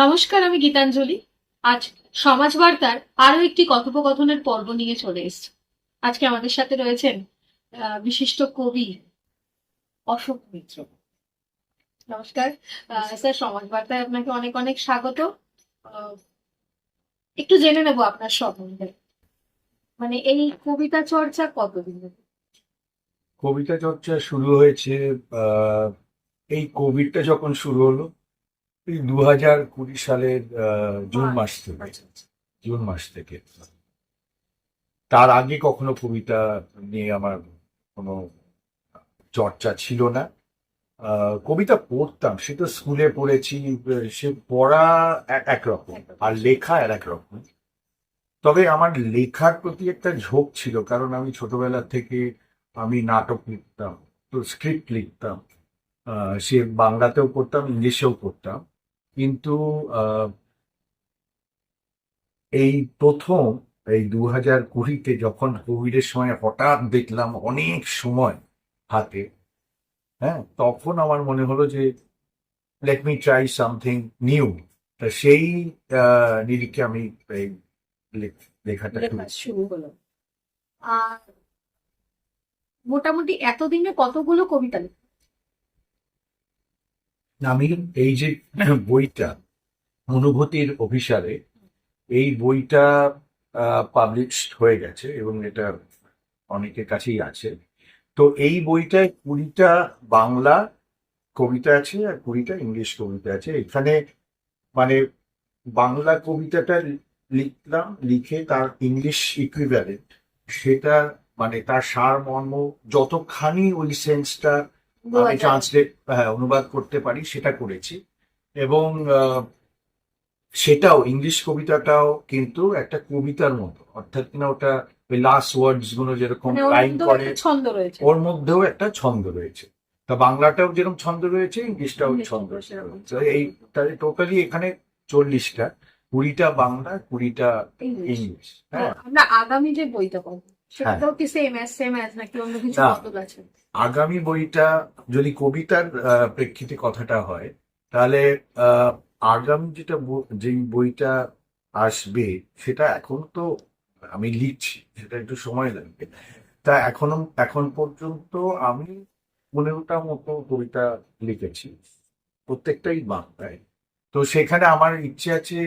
নমস্কার, আমি গীতাঞ্জলি। আজ সমাজ বার্তার আরও একটি কথোপকথনের পর্ব নিয়ে চলে এসেছি। আজকে আমাদের সাথে রয়েছেন বিশিষ্ট কবি অশোক মিত্র। নমস্কার স্যার সমাজ বার্তায় আপনাকে অনেক অনেক স্বাগত। একটু জেনে নেব আপনার সম্বন্ধে। মানে এই কবিতা চর্চা কতদিন? কবিতা চর্চা শুরু হয়েছে এই কোভিডটা যখন শুরু হলো এই দু হাজার কুড়ি সালের জুন মাস থেকে আচ্ছা, আচ্ছা। জুন মাস থেকে। তার আগে কখনো কবিতা নিয়ে আমার কোনো চর্চা ছিল না। কবিতা পড়তাম সে তো স্কুলে পড়েছি সে পড়া একরকম আর লেখা আর এক রকম তবে আমার লেখার প্রতি একটা ঝোঁক ছিল কারণ আমি ছোটবেলা থেকে আমি নাটক লিখতাম তো স্ক্রিপ্ট লিখতাম। আহ, সে বাংলাতেও পড়তাম ইংলিশেও পড়তাম। কিন্তু এই প্রথম এই দু হাজার কুড়িতে যখন কোভিডের সময় হঠাৎ দেখলাম অনেক সময় হাতে হ্যাঁ তখন আমার মনে হলো যে let me try something new তা সেই নিরিখে আমি এই লেখাটা শুরু হলো আর মোটামুটি এতদিনে কতগুলো কবিতা লেখা আমি এই যে বইটা, অনুভূতির অভিসারে, এই বইটা পাবলিশড হয়ে গেছে এবং এটা অনেকের কাছেই আছে। তো এই বইটায় কুড়িটা বাংলা কবিতা আছে আর কুড়িটা ইংলিশ কবিতা আছে। এখানে মানে বাংলা কবিতাটা লিখলাম, লিখে তার ইংলিশ ইকুইভ্যালেন্ট সেটা মানে তার সার মর্ম যতখানি ওই সেন্সটা আমি ট্রান্সলেট হ্যাঁ অনুবাদ করতে পারি সেটা করেছি। এবং সেটাও ইংলিশ কবিতাটাও কিন্তু একটা কবিতার মতো। অর্থাৎ কিনা ওটা ওই লাস্ট ওয়ার্ডসগুলো যেরকম মানে ওর লাইন মধ্যেও করে একটা ছন্দ রয়েছে। ওর মধ্যেও একটা ছন্দ রয়েছে। তা বাংলাটাও যেরকম ছন্দ রয়েছে ইংলিশটাও ছন্দ এই তাহলে টোটালি এখানে চল্লিশটা কুড়িটা বাংলা কুড়িটা ইংলিশ। ইংলিশ হ্যাঁ। আমরা আগামী যে বইটা পাবো সেটাও কি সেম অ্যাজ সেম অ্যাজ নাকি অন্য কিছু বদল আছে? আগামী বইটা যদি কবিতার প্রেক্ষিতে কথাটা হয় তাহলে আগামী যেটা যে বইটা আসবে সেটা এখন তো আমি লিখছি সেটা একটু সময় লাগবে। তা এখনও এখন পর্যন্ত আমি পনেরোটা মতো কবিতা লিখেছি প্রত্যেকটাই বাংলায়। তো সেখানে আমার ইচ্ছে আছে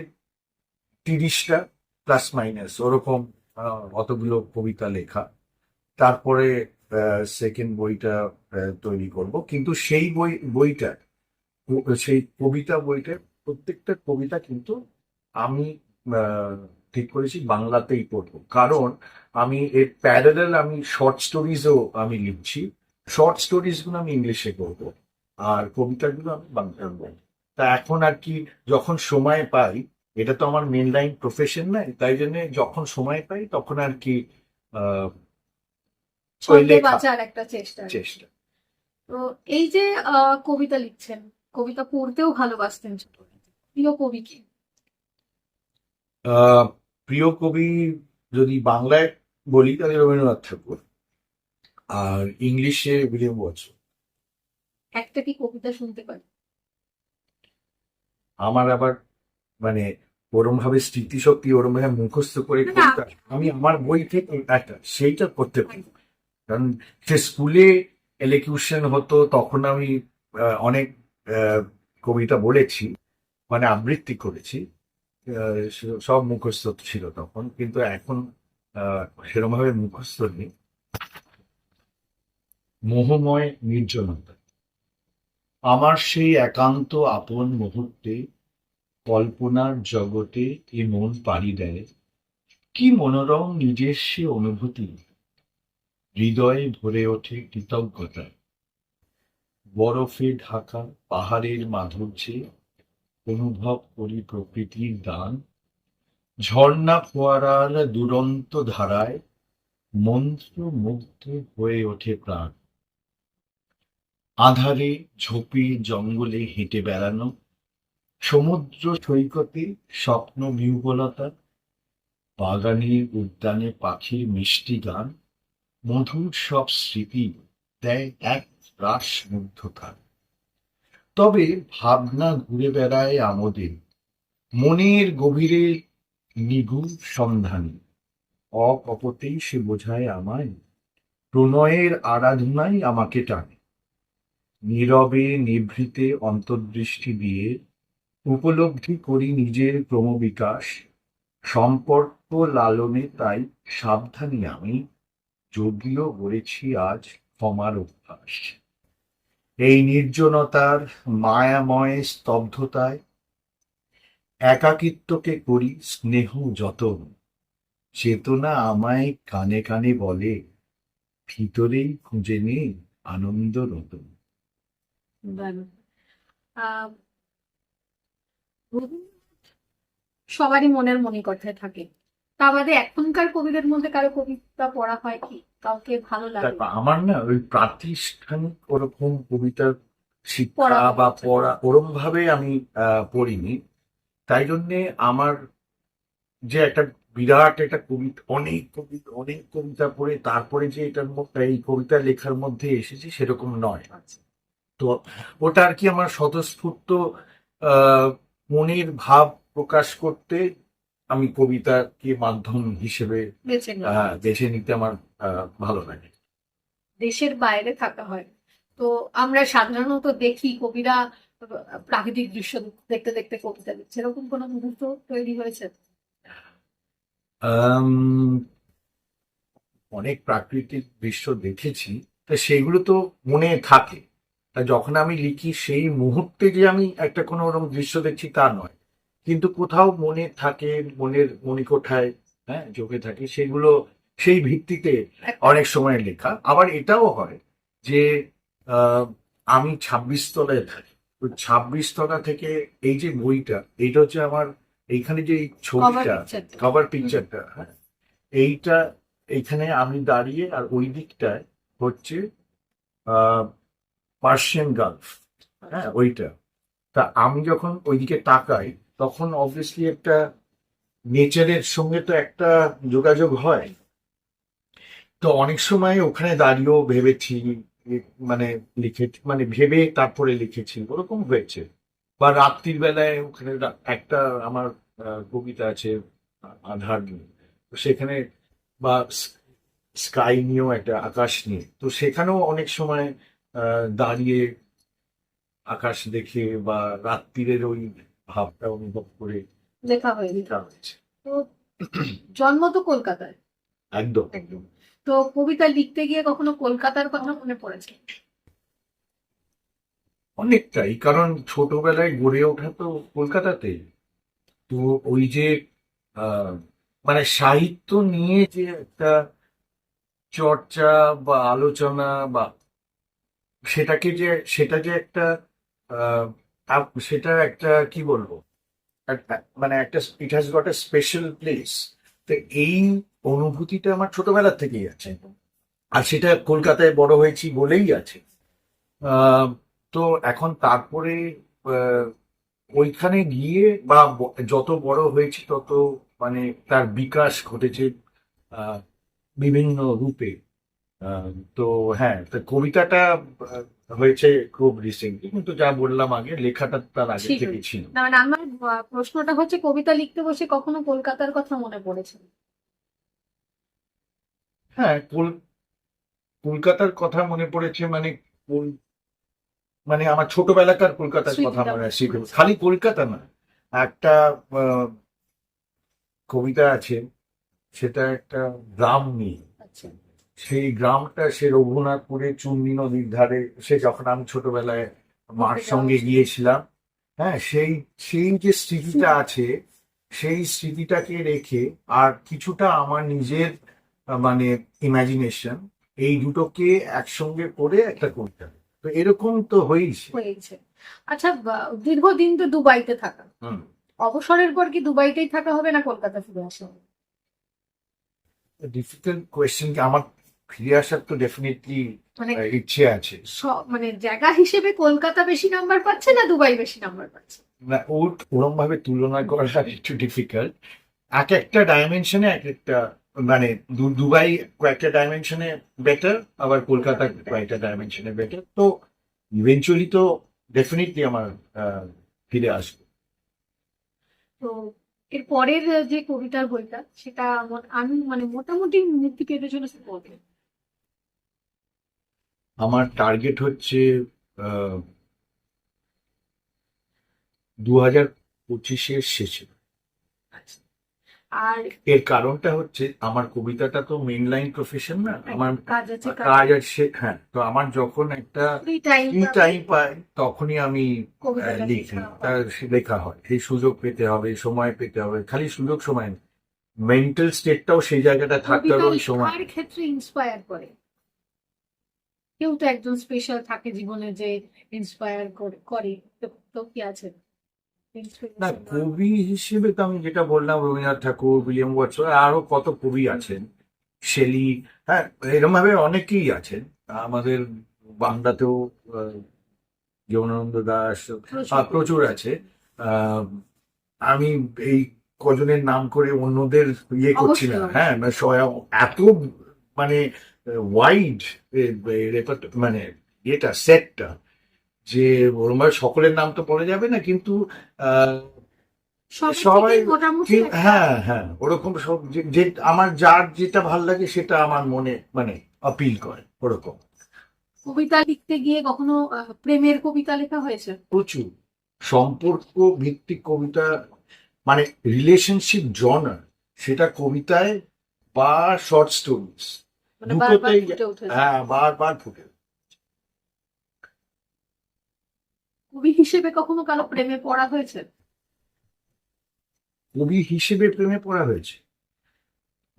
তিরিশটা প্লাস মাইনাস ওরকম অতগুলো কবিতা লেখা। তারপরে সেকেন্ড বইটা তৈরি করব। কিন্তু সেই বই, বইটা, সেই কবিতা বইটা, প্রত্যেকটা কবিতা কিন্তু আমি ঠিক করেছি, বাংলাতেই পড়ব। কারণ আমি এর প্যারালাল আমি শর্ট স্টোরিজও আমি লিখছি। শর্ট স্টোরিজগুলো আমি ইংলিশে করব। আর কবিতাগুলো আমি বাংলায় তা এখন আর কি, যখন সময় পাই এটা তো আমার মেন লাইন প্রফেশন নয় তাই জন্য যখন সময় পাই তখন আর কি। বাঁচার একটা চেষ্টা চেষ্টা। তো এই যে কবিতা লিখছেন কবিতা পড়তেও ভালোবাসতেন প্রিয় কবি কি? প্রিয় কবি যদি বাংলায় বলি তাহলে রবীন্দ্রনাথ ঠাকুর আর ইংলিশে উইলিয়াম ওয়াটসন। একটা কি কবিতা শুনতে পারি? আমার আবার মানে ওরম ভাবে স্মৃতিশক্তি ওরম ভাবে মুখস্থ করে আমি আমার বই থেকে একটা সেইটা করতে পারি। কারণ সে স্কুলে এলিকিউশন হতো তখন আমি অনেক কবিতা বলেছি মানে আবৃত্তি করেছি সব মুখস্থ ছিল তখন কিন্তু এখন সেরকম ভাবে মুখস্থ নেই। মোহময় নির্জনতা। আমার সেই একান্ত আপন মুহূর্তে কল্পনার জগতে এ মন পাড়ি দেয়। কি মনোরম নিজের সে অনুভূতি। হৃদয়ে ভরে ওঠে কৃতজ্ঞতায় বরফে ঢাকা পাহাড়ের মাধুর্যে অনুভব করি প্রকৃতির দান। ঝর্ণা ফোয়ারার দুরন্ত ধারায় মন্ত্র মুগ্ধ হয়ে ওঠে প্রাণ। আধারে ঝোপে জঙ্গলে হেঁটে বেড়ানো সমুদ্র সৈকতে স্বপ্ন বিহ্বলতা বাগানে উদ্যানে পাখির মিষ্টি গান, মধুর সব স্মৃতি দেয় এক রাস মুগ্ধতা তবে ভাবনা ঘুরে বেড়ায় আমোদে মনের গভীরে নিগুড় সন্ধানী। অকপতেই সে বোঝায় আমায়, প্রণয়ের আরাধনাই আমাকে টানে। নীরবে নিভৃতে অন্তর্দৃষ্টি দিয়ে উপলব্ধি করি নিজের ক্রমবিকাশ। সম্পর্ক লালনে তাই সাবধানী আমি যদিও গড়েছি আজ ক্ষমার অভ্যাস। এই নির্জনতার মায়াময় স্তব্ধতায় একাকিত্বকে করি স্নেহ যতন। চেতনা আমায় কানে কানে বলে, ভিতরেই খুঁজে নেই আনন্দ রতন সবারই মনের মনে কথায় থাকে। তা বাদে এখনকার কবিদের মধ্যে কারও কবিতা পড়া হয় কি? কাউকে ভালো লাগে আমার না ওই প্রাতিষ্ঠানিক ওরকম কবিতার শিক্ষা বা পড়া ওরম ভাবে আমি পড়িনি। তাই জন্যে আমার যে একটা বিরাট একটা কবিতা অনেক কবিতা অনেক কবিতা পড়ে তারপরে যে এটার মধ্যে এই কবিতা লেখার মধ্যে এসেছে সেরকম নয়। আচ্ছা। তো ওটা আর কি আমার স্বতঃস্ফূর্ত আহ, মনের ভাব প্রকাশ করতে আমি কবিতাকে মাধ্যম হিসেবে বেছে নিতে আমার ভালো লাগে। দেশের বাইরে থাকা হয়। তো আমরা সাধারণত দেখি কবিরা প্রাকৃতিক দৃশ্য দেখতে দেখতে কবিতা লিখছে। এরকম কোনো মুহূর্ত তৈরি হয়েছে? অনেক প্রাকৃতিক দৃশ্য দেখেছি। তা সেগুলো তো মনে থাকে। যখন আমি লিখি সেই মুহূর্তে যে আমি একটা কোনো ওরকম দৃশ্য দেখছি তা নয়। কিন্তু কোথাও মনে থাকে মনের মণিকোঠায় হ্যাঁ চোখে থাকে সেগুলো সেই ভিত্তিতে অনেক সময় লেখা। আবার এটাও হয় যে আহ, আমি ছাব্বিশ তলায় থাকি। তো ছাব্বিশ তলা থেকে এই যে বইটা এইটা হচ্ছে আমার এইখানে যে ছবিটা কভার পিকচারটা হ্যাঁ এইটা এইখানে আমি দাঁড়িয়ে আর ওই দিকটায় হচ্ছে পার্সিয়ান গালফ হ্যাঁ ওইটা। তা আমি যখন ওইদিকে তাকাই তখন অবভিয়াসলি একটা নেচারের সঙ্গে তো একটা যোগাযোগ হয়। তো অনেক সময় ওখানে দাঁড়িয়েও ভেবেছি মানে লিখে মানে ভেবে তারপরে লিখেছি ওরকম হয়েছে। বা রাত্রির বেলায় ওখানে একটা আমার কবিতা আছে আধার নিয়ে। তো সেখানে বা স্কাই নিয়েও একটা আকাশ নিয়ে। তো সেখানেও অনেক সময় দাঁড়িয়ে আকাশ দেখে বা রাত্রিরের ওই ভাবটা অনুভব করে লেখা হয়েছে। লেখা হয়েছে। তো জন্ম তো কলকাতায়। একদম। একদম। তো কবিতা লিখতে গিয়ে কখনো কলকাতার কথা মনে পড়েছে? অনেকটাই কারণ ছোটবেলায় গড়ে ওঠা তো কলকাতাতে তো ওই যে আহ, মানে সাহিত্য নিয়ে যে একটা চর্চা বা আলোচনা বা সেটাকে যে, সেটা যে একটা সেটা একটা, কি বলব? মানে একটা it has got a special place তো এই অনুভূতিটা আমার ছোটবেলা থেকেই আছে। আর সেটা কলকাতায় বড় হয়েছি বলেই আছে। তো এখন তারপরে ওইখানে গিয়ে বা যত বড় হয়েছি তত মানে তার বিকাশ ঘটেছে বিভিন্ন রূপে। তো হ্যাঁ তো কবিতাটা হয়েছে খুব রিসেন্টলি কিন্তু যা বললাম আগে লেখাটা তার আগে থেকে ছিল। মানে আমার প্রশ্নটা হচ্ছে কবিতা লিখতে বসে কখনো কলকাতার কথা মনে পড়েছে? হ্যাঁ কলকাতার কথা মনে পড়েছে মানে মানে আমার ছোটবেলাকার কলকাতার কথা মনে আছে খালি কলকাতা না একটা আহ, কবিতা আছে সেটা একটা গ্রাম নিয়ে। আচ্ছা। সেই গ্রামটা সে রঘুনাথপুরে চুন্নি নদীর ধারে সে যখন আমি ছোটবেলায় মার সঙ্গে গিয়েছিলাম হ্যাঁ সেই সেই যে স্মৃতিটা আছে সেই স্মৃতিটাকে রেখে আর কিছুটা আমার নিজের মানে ইমাজিনেশন এই দুটোকে একসঙ্গে করে একটা কবিতা তো এরকম তো হয়েছে হয়েছে আচ্ছা দীর্ঘদিন তো দুবাইতে থাকা। হুম। অবসরের পর কি দুবাইতেই থাকা হবে না কলকাতা ফিরে আসা হবে? ডিফিকাল্ট কোয়েশ্চেন আমার ফিরে আসার তো ডেফিনেটলি মানে ইচ্ছে আছে। স- মানে জায়গা হিসেবে কলকাতা বেশি নাম্বার পাচ্ছে না দুবাই বেশি নাম্বার পাচ্ছে? না ওর ওরম ভাবে তুলনা করা একটু ডিফিকাল্ট এক একটা ডাইমেনশনে এক একটা মানে দুবাই কয়েকটা ডাইমেনশনে বেটার আবার কলকাতা কয়েকটা ডাইমেনশনে বেটার তো ইভেনচুয়ালি তো ডেফিনেটলি আমার ফিরে আসবে। তো এর পরের যে কবিতার বইটা সেটা আমি মানে মোটামুটি মুক্তি পেতে চলেছে কবে আমার টার্গেট হচ্ছে দু হাজার পঁচিশের শেষে। আর এর কারণটা হচ্ছে আমার কবিতাটা তো মেইন লাইন প্রফেশন না আমার কাজ আছে হ্যাঁ তো আমার যখন একটা ফ্রি টাইম পাই তখনই আমি লিখি তার লেখা হয়। এই সুযোগ পেতে হবে সময় পেতে হবে খালি সুযোগ সময় মেন্টাল স্টেটটাও সেই জায়গাটা থাকতে হবে ওই সময়। ক্ষেত্রে ইন্সপায়ার করে। কেউ তো একজন স্পেশাল থাকে জীবনে যে ইন্সপায়ার করে তো- কি আছে? না কবি হিসেবে তো আমি যেটা বললাম রবীন্দ্রনাথ ঠাকুর উইলিয়াম ওয়াটসন আরও কত কবি আছেন। শেলি হ্যাঁ এরকম ভাবে অনেকেই আছেন। আমাদের বাংলাতেও জীবনানন্দ দাস প্রচুর। আছে। আহ, আমি এই কজনের নাম করে অন্যদের ইয়ে করছি না। হ্যাঁ স্বয়ং এত মানে ওয়াইড মানে এটা সেটটা যে ওরম সকলের নাম তো পড়ে যাবে না কিন্তু সবাই হ্যাঁ হ্যাঁ ওরকম সব যে- আমার যার যেটা ভালো লাগে সেটা আমার মনে মানে আপিল করে ওরকম। কবিতা লিখতে গিয়ে কখনো প্রেমের কবিতা লেখা হয়েছে? প্রচুর। সম্পর্ক ভিত্তিক কবিতা মানে রিলেশনশিপ জনার সেটা কবিতায় বা শর্ট স্টোরিজ দুটোতেই- হ্যাঁ বারবার ফুটে কবি হিসেবে কখনো কারও প্রেমে পড়া হয়েছে? কবি হিসেবে প্রেমে পড়া হয়েছে।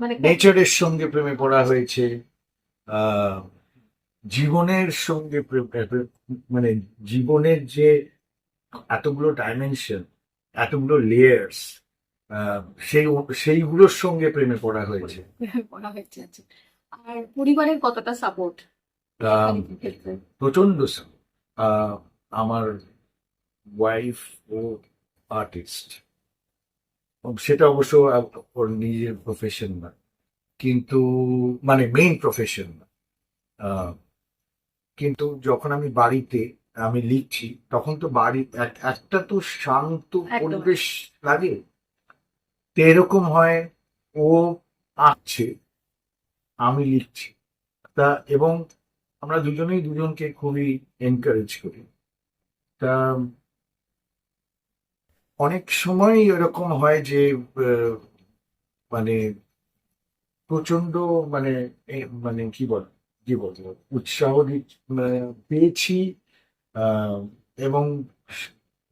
মানে নেচারের সঙ্গে প্রেমে পড়া হয়েছে জীবনের সঙ্গে মানে জীবনের যে এতগুলো ডাইমেনশন এতগুলো লেয়ার্স সেই সেইগুলোর সঙ্গে প্রেমে পড়া হয়েছে। পড়া হয়েছে আচ্ছা। আর পরিবারের কতটা সাপোর্ট প্রচণ্ড আমার ওয়াইফ ও আর্টিস্ট সেটা অবশ্য ওর নিজের প্রফেশন না কিন্তু মানে মেইন প্রফেশন না। কিন্তু যখন আমি বাড়িতে আমি লিখছি তখন তো বাড়ি এক- একটা তো শান্ত পরিবেশ লাগে। তো এরকম হয় ও আঁকছে আমি লিখছি। তা এবং আমরা দুজনেই দুজনকে খুবই এনকারেজ করি। তা অনেক সময় এরকম হয় যে মানে প্রচণ্ড মানে মানে কি বল কি বলব? উৎসাহ মানে পেয়েছি আহ, এবং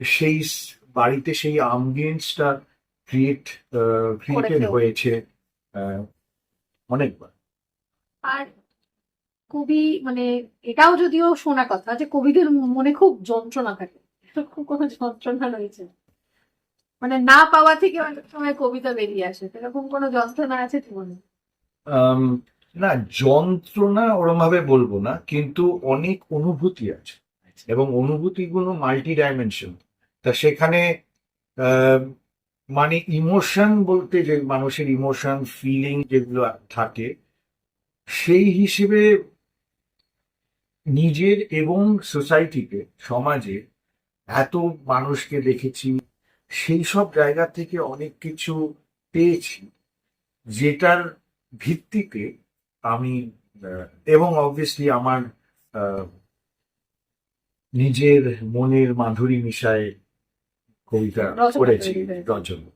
সেই বাড়িতে সেই আম্বিয়েন্সটা ক্রিয়েট ক্রিয়েটেড হয়েছে আহ, অনেকবার। আর কবি মানে এটাও যদিও শোনা কথা যে কবিদের মনে খুব যন্ত্রণা থাকে। খুব কোনো যন্ত্রণা রয়েছে? মানে না পাওয়া থেকে অনেক সময় কবিতা বেরিয়ে আসে এরকম কোনো যন্ত্রণা আছে জীবনে? না, যন্ত্রণা ওরম ভাবে বলব না, কিন্তু অনেক অনুভূতি আছে। এবং অনুভূতিগুলো মাল্টি ডাইমেনশন তা সেখানে মানে ইমোশন বলতে যে মানুষের ইমোশন ফিলিং যেগুলো থাকে সেই হিসেবে নিজের এবং সোসাইটিকে সমাজে এত মানুষকে দেখেছি সেই সব জায়গা থেকে অনেক কিছু পেয়েছি যেটার ভিত্তিতে আমি এবং অবভিয়াসলি আমার আহ, নিজের মনের মাধুরী মিশায় কবিতা করেছি। রচনা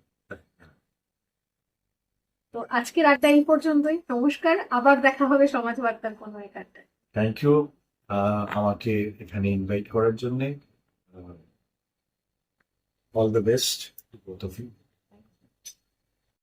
তো আজকের আড্ডা এই পর্যন্তই। নমস্কার, আবার দেখা হবে সমাজ বার্তার কোনো এক আড্ডায়। থ্যাংক ইউ আমাকে এখানে ইনভাইট করার জন্যে all the best both of you